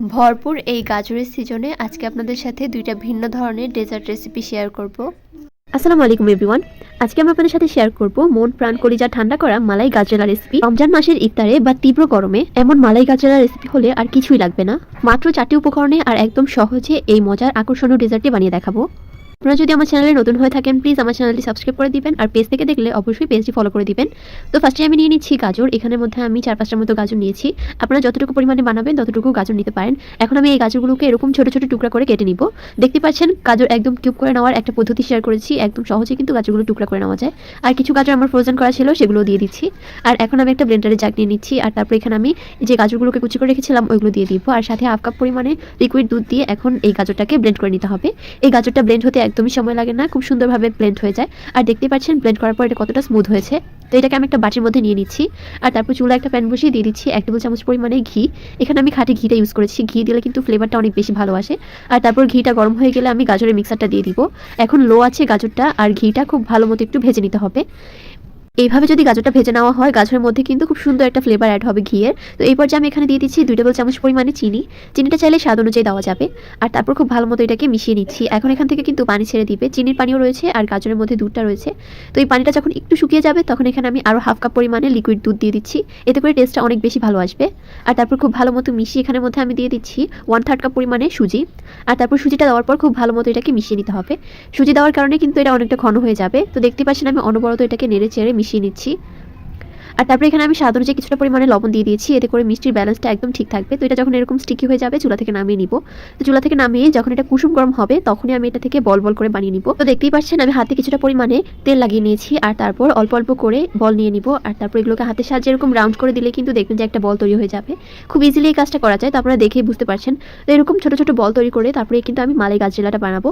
ভরপুর এই গাজরের সিজনে আজকে আপনাদের সাথে দুইটা ভিন্ন ধরনের ডেজার্ট রেসিপি শেয়ার করব। আসসালামু আলাইকুম এভরিওয়ান আজকে আমি আপনাদের সাথে শেয়ার করব মন প্রাণ কলিজা ঠান্ডা করা মালাই গাজরেলা রেসিপি রমজান মাসের ইফতারে বা তীব্র গরমে এমন মালাই গাজরেলা রেসিপি হলে আর কিছুই লাগবে না। মাত্র চারটি উপকরণে আর একদম সহজে এই মজার আকর্ষণীয় ডেজার্টটি বানিয়ে দেখাবো। আপনারা যদি আমার চ্যানেলে নতুন হয়ে থাকেন প্লিজ আমার চ্যানেলটি সাবস্ক্রাইব করে দিবেন। আর পেজ থেকে দেখলে অবশ্যই পেজটি ফলো করে দিবেন। তো ফার্স্টে আমি নিয়ে নিচ্ছি গাজর। এখানের মধ্যে আমি চার পাঁচটার মতো গাজর নিয়েছি। আপনারা যতটুকু পরিমাণে বানাবেন, ততটুকু গাজর নিতে পারেন। এখন আমি এই গাজরগুলোকে এরকম ছোট ছোট টুকরা করে কেটে নিব। দেখতে পাচ্ছেন, গাজর একদম কিউব করে নেওয়ার একটা পদ্ধতি শেয়ার করেছি। একদম সহজে কিন্তু গাজরগুলো টুকরা করে নেওয়া যায়। আর কিছু গাজর আমার ফ্রোজেন করা ছিল সেগুলো দিয়ে দিচ্ছি। আর এখন আমি একটা ব্লেন্ডারে জাগ নিয়ে নিচ্ছি। আর তারপর এখানে আমি যে গাজরগুলোকে কুচি করে রেখেছিলাম, ওইগুলো দিয়ে দিব। আর সাথে হাফ কাপ পরিমাণে লিকুইড দুধ দিয়ে এখন এই গাজরটাকে ব্লেন্ড করে নিতে হবে। এই গাজরটা ব্লেন্ড হতে একদমই সময় লাগে না, খুব সুন্দরভাবে ব্লেন্ড হয়ে যায়। আর দেখতে পাচ্ছেন ব্লেন্ড করার পর এটা কতটা স্মুথ হয়েছে। তো এটাকে আমি একটা বাটির মধ্যে নিয়ে নিচ্ছি। আর তারপর চুলা একটা প্যান বসিয়ে দিয়ে দিচ্ছি এক টেবিল চামচ পরিমাণে ঘি। এখানে আমি খাঁটি ঘিটা ইউজ করেছি। ঘি দিলে কিন্তু ফ্লেভারটা অনেক বেশি ভালো আসে। আর তারপর ঘিটা গরম হয়ে গেলে আমি গাজরের মিক্সারটা দিয়ে দিব। এখন লো আছে গাজরটা, আর ঘিটা খুব ভালো মতো একটু ভেজে নিতে হবে। এইভাবে যদি গাজরটা ভেজে নেওয়া হয়, গাজরের মধ্যে কিন্তু খুব সুন্দর একটা ফ্লেভার অ্যাড হবে ঘিয়ের। তো এই পর্যায়ে আমি এখানে দিয়ে দিচ্ছি দুই টেবিল চামচ পরিমাণে চিনি। চিনিটা চাইলে স্বাদ অনুযায়ী দেওয়া যাবে। আর তারপর খুব ভালো মতো এটাকে মিশিয়ে নিচ্ছি। এখন এখান থেকে কিন্তু পানি ছেড়ে দিবে। চিনির পানিও রয়েছে আর গাজরের মধ্যে দুধটা রয়েছে। তো এই পানিটা যখন একটু শুকিয়ে যাবে, তখন এখানে আমি আরও হাফ কাপ পরিমাণে লিকুইড দুধ দিয়ে দিচ্ছি। এতে করে টেস্টটা অনেক বেশি ভালো আসবে। আর তারপর খুব ভালো মতো মিশিয়ে এখানের মধ্যে আমি দিয়ে দিচ্ছি ওয়ান থার্ড কাপ পরিমাণে সুজি। আর তারপর সুজিটা দেওয়ার পর খুব ভালো মতো এটাকে মিশিয়ে নিতে হবে। সুজি দেওয়ার কারণে কিন্তু এটা অনেকটা ঘন হয়ে যাবে। তো দেখতে পাচ্ছেন আমি অনবরত এটাকে নেড়ে চেড়ে মিশিয়ে নিচ্ছি আর তারপরে এখানে আমি স্বাদ অনুযায়ী কিছুটা পরিমাণে লবণ দিয়ে দিয়েছি, এতে করে মিষ্টির ব্যালেন্সটা একদম ঠিক থাকবে। তো এটা যখন এরকম স্টিকি হয়ে যাবে, চুলা থেকে নামিয়ে নিব। তো চুলা থেকে নামিয়ে যখন এটা কুসুম গরম হবে, তখনই আমি এটা থেকে বল বল করে বানিয়ে নিব। তো দেখতেই পাচ্ছেন, আমি হাতে কিছুটা পরিমাণে তেল লাগিয়ে নিয়েছি, আর তারপর অল্প অল্প করে বল নিয়ে নিব। আর তারপর এগুলোকে হাতের সাহায্যে এরকম রাউন্ড করে দিলে কিন্তু দেখবেন যে একটা বল তৈরি হয়ে যাবে। খুব ইজিলি এই কাজটা করা যায়, তো আপনারা দেখেই বুঝতে পারছেন। তো এরকম ছোট ছোট বল তৈরি করে তারপরে কিন্তু আমি মালাই গাজরেলাটা বানাবো।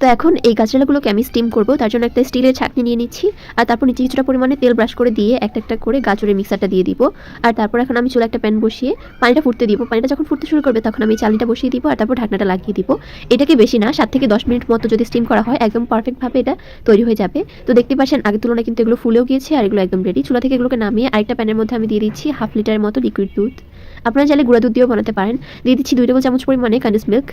তো এখন এই গাজরেলাগুলোকে আমি স্টিম করব, তার জন্য একটা স্টিলের ছাঁকনি নিয়ে নিচ্ছি। আর তারপর নিচে কিছুটা পরিমাণে তেল ব্রাশ করে দিয়ে একটা একটা করে গাজরের মিক্সারটা দিয়ে দিব। আর তারপর এখন আমি চুলা একটা প্যান বসিয়ে পানিটা ফুটতে দিব। পানিটা যখন ফুটতে শুরু করবে তখন আমি চালিটা বসিয়ে দিব আর তারপর ঢাকনাটা লাগিয়ে দিব। এটাকে বেশি না, সাত থেকে দশ মিনিট মতো যদি স্টিম করা হয়, একদম পারফেক্টভাবে এটা তৈরি হয়ে যাবে। তো দেখতে পাচ্ছেন, আগের তুলনায় কিন্তু এগুলো ফুলেও গিয়েছে আর এগুলো একদম রেডি চুলা থেকে এগুলোকে নামিয়ে আরেকটা প্যানের মধ্যে আমি দিয়ে দিচ্ছি হাফ লিটারের মতো লিকুইড দুধ। আপনারা চাইলে গুঁড়া দুধ দিয়েও বানাতে পারেন। দিয়ে দিচ্ছি দুই টেবিল চামচ পরিমাণে কানিস মিল্ক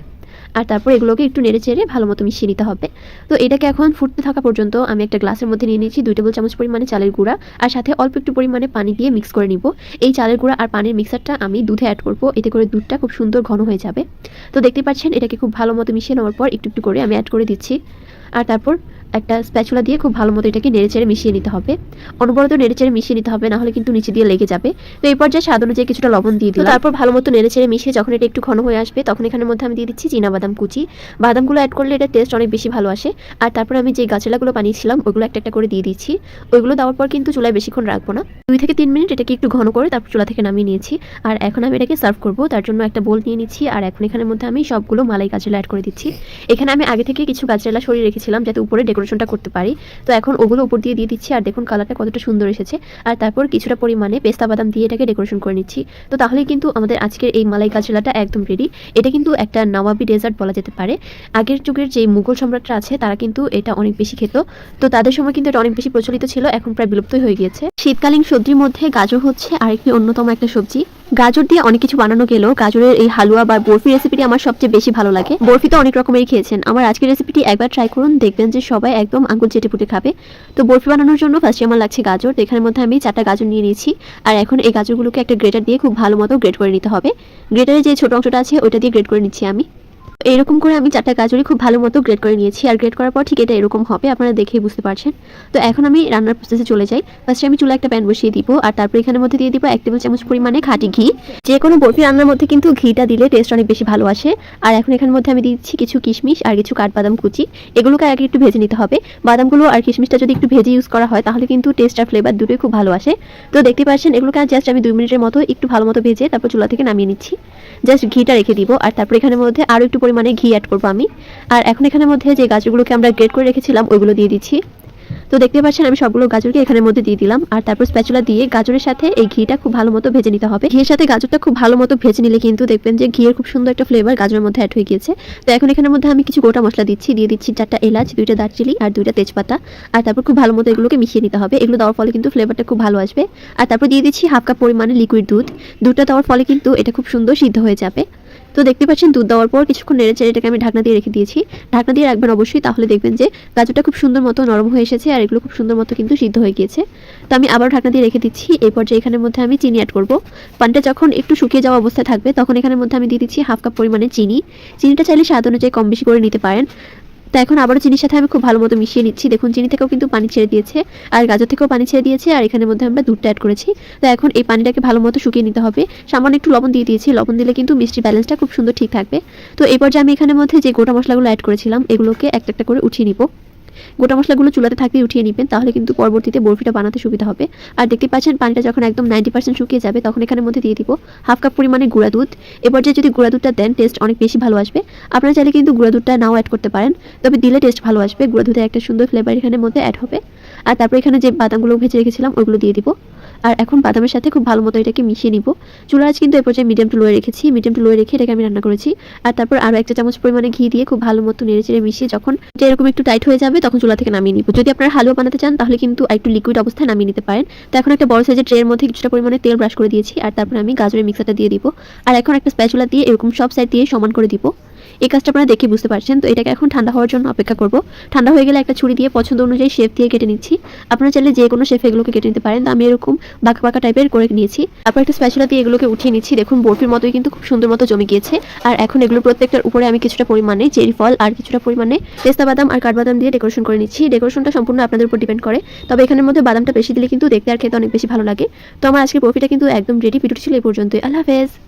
আর তারপর এগুলোকে একটু নেড়ে চেড়ে ভালো মতো মিশিয়ে নিতে হবে। তো এটাকে এখন ফুটতে থাকা পর্যন্ত আমি একটা গ্লাসের মধ্যে নিয়ে নিয়েছি, দুই টেবিল চামচ পরিমাণে চালের গুঁড়া আর সাথে অল্প একটু পরিমাণে পানি দিয়ে মিক্স করে নিব। এই চালের গুঁড়া আর পানির মিক্সারটা আমি দুধে অ্যাড করব, এতে করে দুধটা খুব সুন্দর ঘন হয়ে যাবে। তো দেখতে পাচ্ছেন, এটাকে খুব ভালো মতো মিশিয়ে নেওয়ার পর একটু একটু করে আমি অ্যাড করে দিচ্ছি। আর তারপর একটা স্প্যাচুলা দিয়ে খুব ভালো মতো এটাকে নেড়েচেড়ে মিশিয়ে নিতে হবে। অনবরত নেড়েচেড়ে মিশিয়ে নিতে হবে না হলে কিন্তু নিচে দিয়ে লেগে যাবে। তো এই পর্যায়ে স্বাদ অনুযায়ী কিছুটা লবণ দিয়ে দিই তারপর ভালো মতো নেড়েচেড়ে মিশিয়ে যখন এটা একটু ঘন হয়ে আসবে, তখন এখানের মধ্যে আমি দিয়ে দিচ্ছি বাদাম কুচি। বাদামগুলো অ্যাড করলে এটা টেস্ট অনেক বেশি ভালো আসে। আর তারপর আমি যে গাছলাগুলো বানিয়েছিলাম, ওগুলো একটা একটা করে দিয়ে দিচ্ছি। ওইগুলো দেওয়ার পর কিন্তু চুলায় বেশিক্ষণ রাখব না। দুই থেকে তিন মিনিট এটাকে একটু ঘন করে তারপর চুলা থেকে নামিয়ে নিয়েছি। আর এখন আমি এটাকে সার্ভ করব। তার জন্য একটা বোল নিয়ে নিচ্ছি। আর এখন এখানের মধ্যে আমি সবগুলো মালাই গাজরেলা অ্যাড করে দিচ্ছি। এখানে আমি আগে থেকে কিছু গাজরেলা সরিয়ে রেখেছিলাম, যাতে উপরে ডেকোরেশনটা করতে পারি। তো এখন ওগুলো উপর দিয়ে দিয়ে দিচ্ছি, আর দেখুন কালারটা কতটা সুন্দর এসেছে। আর তারপর কিছুটা পরিমাণে পেস্তা বাদাম দিয়ে এটাকে ডেকোরেশন করে নিচ্ছি। তো তাহলে কিন্তু আমাদের আজকের এই মালাই কাজলাটা একদম রেডি এটা কিন্তু একটা নবাবি ডেজার্ট বলা যেতে পারে। আগের যুগের যে মুঘল সম্রাটরা আছে, তারা কিন্তু এটা অনেক বেশি খেত। তো তাদের সময় কিন্তু এটা অনেক বেশি প্রচলিত ছিল, এখন প্রায় বিলুপ্তই হয়ে গিয়েছে। শীতকালীন সবজির মধ্যে গাজর হচ্ছে আরেকটি অন্যতম একটা সবজি। গাজর দিয়ে অনেক কিছু বানানো গেলেও গাজরের এই হালুয়া বা বরফি রেসিপিটি আমার সবচেয়ে বেশি ভালো লাগে। বরফি তো অনেক রকমেরই খেয়েছেন। আমার আজকের রেসিপিটি একবার ট্রাই করুন, দেখবেন যে সবাই একদম আঙ্গুল চেটে পুটে খাবে। তো বরফি বানানোর জন্য ফার্স্টে আমার লাগছে গাজর এখানের মধ্যে আমি চারটা গাজর নিয়ে নিয়েছি। আর এখন এই গাজরগুলোকে একটা গ্রেটার দিয়ে খুব ভালো মতো গ্রেড করে নিতে হবে। গ্রেটারে যে ছোট অংশটা আছে ওটা দিয়ে গ্রেড করে নিচ্ছি আমি। এরকম করে আমি চারটা গাজরই খুব ভালো মতো গ্রেড করে নিয়েছি। আর গ্রেড করার পর ঠিক এটা এরকম হবে, আপনারা দেখেই বুঝতে পারছেন। তো এখন আমি রান্নার প্রসেসে চলে যাই। ফার্স্টে আমি চুলা একটা প্যান বসিয়ে দিব, আর তারপর এখানের মধ্যে দিয়ে দিব এক টেবিল চামচ পরিমাণে খাঁটি ঘি। যে কোনো বরফি রান্নার মধ্যে কিন্তু ঘিটা দিলে টেস্ট অনেক বেশি ভালো আসে। আর এখন এখানের মধ্যে আমি দিচ্ছি কিছু কিশমিশ আর কিছু কাঠবাদাম কুচি। এগুলোকে আগে একটু ভেজে নিতে হবে। বাদামগুলো আর কিশমিশটা যদি একটু ভেজে ইউজ করা হয়, তাহলে কিন্তু টেস্ট আর ফ্লেভার দুটোই খুব ভালো আসে। তো দেখতে পাচ্ছেন, এগুলোকে জাস্ট আমি দুই মিনিটের মতো একটু ভালো মতো ভেজে তারপর চুলা থেকে নামিয়ে নিচ্ছি। জাস্ট ঘিটা রেখে দিব, আর তারপর এখানের মধ্যে আরও একটু পরিমাণে ঘি অ্যাড করব আমি। আর এখন এখানের মধ্যে যে গাছগুলোকে আমরা গ্রেড করে রেখেছিলাম, ওইগুলো দিয়ে দিচ্ছি। তো দেখতে পাচ্ছেন, আমি সবগুলো গাজরকে এখানের মধ্যে দিয়ে দিলাম। আর তারপর স্প্যাচুলা দিয়ে গাজরের সাথে এই ঘিটা খুব ভালো মতো ভেজে নিতে হবে। ঘিয়ের সাথে গাজরটা খুব ভালো মতো ভেজে নিলে কিন্তু দেখবেন যে ঘিয়ের খুব সুন্দর একটা ফ্লেভার গাজরের মধ্যে অ্যাড হয়ে গিয়েছে। তো এখন এখানের মধ্যে আমি কিছু গোটা মশলা দিচ্ছি। দিয়ে দিচ্ছি চারটা এলাচ, দুইটা দারচিনি আর দুইটা তেজপাতা। আর তারপর খুব ভালো মতো এগুলোকে মিশিয়ে নিতে হবে। এগুলো দেওয়ার ফলে কিন্তু ফ্লেভারটা খুব ভালো আসবে। আর তারপর দিয়ে দিচ্ছি হাফ কাপ পরিমাণে লিকুইড দুধ। দুধটা দেওয়ার ফলে কিন্তু এটা খুব সুন্দর সিদ্ধ হয়ে যাবে। তো দেখতে পাচ্ছেন, দুধ দেওয়ার পর কিছুক্ষণ নেড়ে চেড়ে এটাকে আমি ঢাকনা দিয়ে রেখে দিয়েছি। ঢাকনা দিয়ে রাখবেন অবশ্যই, তাহলে দেখবেন যে গাজরটা খুব সুন্দর মতো নরম হয়ে এসেছে আর এগুলো খুব সুন্দর মতো কিন্তু সিদ্ধ হয়ে গিয়েছে। তো আমি আবার ঢাকনা দিয়ে রেখে দিচ্ছি এরপর যে এখানের মধ্যে আমি চিনি অ্যাড করব। পানটা যখন একটু শুকিয়ে যাওয়া অবস্থায় থাকবে, তখন এখানের মধ্যে আমি দিয়ে দিচ্ছি হাফ কাপ পরিমাণে চিনি। চিনিটা চাইলে স্বাদ অনুযায়ী কম বেশি করে নিতে পারেন। তো এখন আবারও চিনির সাথে আমি খুব ভালো মতো মিশিয়ে নিচ্ছি। দেখুন, চিনি থেকেও কিন্তু পানি ছেড়ে দিয়েছে, আর গাজর থেকেও পানি ছেড়ে দিয়েছে, আর এখানের মধ্যে আমরা দুধটা অ্যাড করেছি। তো এখন এই পানিটাকে ভালো মতো শুকিয়ে নিতে হবে। সামান্য একটু লবণ দিয়ে দিয়েছি। লবণ দিলে কিন্তু মিষ্টি ব্যালেন্সটা খুব সুন্দর ঠিক থাকবে। তো এরপর যে আমি এখানের মধ্যে যে গোটা মশলাগুলো অ্যাড করেছিলাম, এগুলোকে একটা একটা করে উঠিয়ে নিব। গোটা মশলাগুলো চুলাতে থাকতে উঠিয়ে নেবেন, তাহলে কিন্তু পরবর্তীতে বরফিটা বানাতে সুবিধা হবে। আর দেখতে পাচ্ছেন পানিটা যখন একদম নাইনটি পার্সেন্ট শুকিয়ে যাবে, তখন এখানে মধ্যে দিয়ে দিব হাফ কাপ পরিমাণে গুঁড়া দুধ। এবার যে যদি গুঁড়া দুধটা দেন টেস্ট অনেক বেশি ভালো আসবে। আপনারা চাইলে কিন্তু গুঁড়া দুধটা নাও অ্যাড করতে পারেন, তবে দিলে টেস্ট ভালো আসবে। গুঁড়া দুধের একটা সুন্দর ফ্লেভার এখানে মধ্যে অ্যাড হবে। আর তারপর এখানে যে বাদামগুলো ভেজে রেখেছিলাম ওইগুলো দিয়ে দিব। আর এখন বাদামের সাথে খুব ভালো মতো এটাকে মিশিয়ে নিব। চুলা আজ কিন্তু এ পর্যায়ে মিডিয়াম টু লোয়ে রেখেছি। মিডিয়াম টু লোয়ে রেখে এটাকে আমি রান্না করেছি। আর তারপর আরও একটা চামচ পরিমাণে ঘি দিয়ে খুব ভালো মতো নেড়ে চেড়ে মিশিয়ে যখন এটা এরকম একটু টাইট হয়ে যাবে, তখন চুলা থেকে নামিয়ে নিব। যদি আপনারা হালুয়া বানাতে চান, তাহলে কিন্তু একটু লিকুইড অবস্থায় নামিয়ে নিতে পারেন। তো এখন একটা বড় সাইজের ট্রের মধ্যে কিছুটা পরিমাণে তেল ব্রাশ করে দিয়েছি। আর তারপর আমি গাজরের মিক্সারটা দিয়ে দিব। আর এখন একটা স্প্যাচুলা দিয়ে এরকম সব সাইড দিয়ে সমান করে দিব। এই কাজটা আপনারা দেখে বুঝতে পারছেন। তো এটাকে এখন ঠান্ডা হওয়ার জন্য অপেক্ষা করব। ঠান্ডা হয়ে গেলে একটা ছুরি দিয়ে পছন্দ অনুযায়ী শেফ দিয়ে কেটে নিচ্ছি। আপনারা চাইলে যে কোনো শেফ এগুলোকে কেটে নিতে পারেন। তো আমি এরকম বাঁকা বাঁকা টাইপের করে নিয়েছি। তারপর একটা স্প্যাচুলা দিয়ে এগুলোকে উঠিয়ে নিচ্ছি। দেখুন, বরফির মতোই কিন্তু খুব সুন্দর মতো জমে গিয়েছে। আর এখন এগুলো প্রত্যেকটার উপরে আমি কিছুটা পরিমাণে চেরি ফল আর কিছুটা পরিমাণে পেস্তা বাদাম আর কাঠবাদাম দিয়ে ডেকোরেশন করে নিচ্ছি। ডেকোরেশনটা সম্পূর্ণ আপনাদের উপর ডিপেন্ড করে। তবে এখানের মধ্যে বাদামটা বেশি দিলে কিন্তু দেখতে আর খেতে অনেক বেশি ভালো লাগে। তো আমার আজকের বরফিটা কিন্তু একদম রেডি ভিডিওটি ছিল এই পর্যন্তই। আল্লাহ হাফেজ।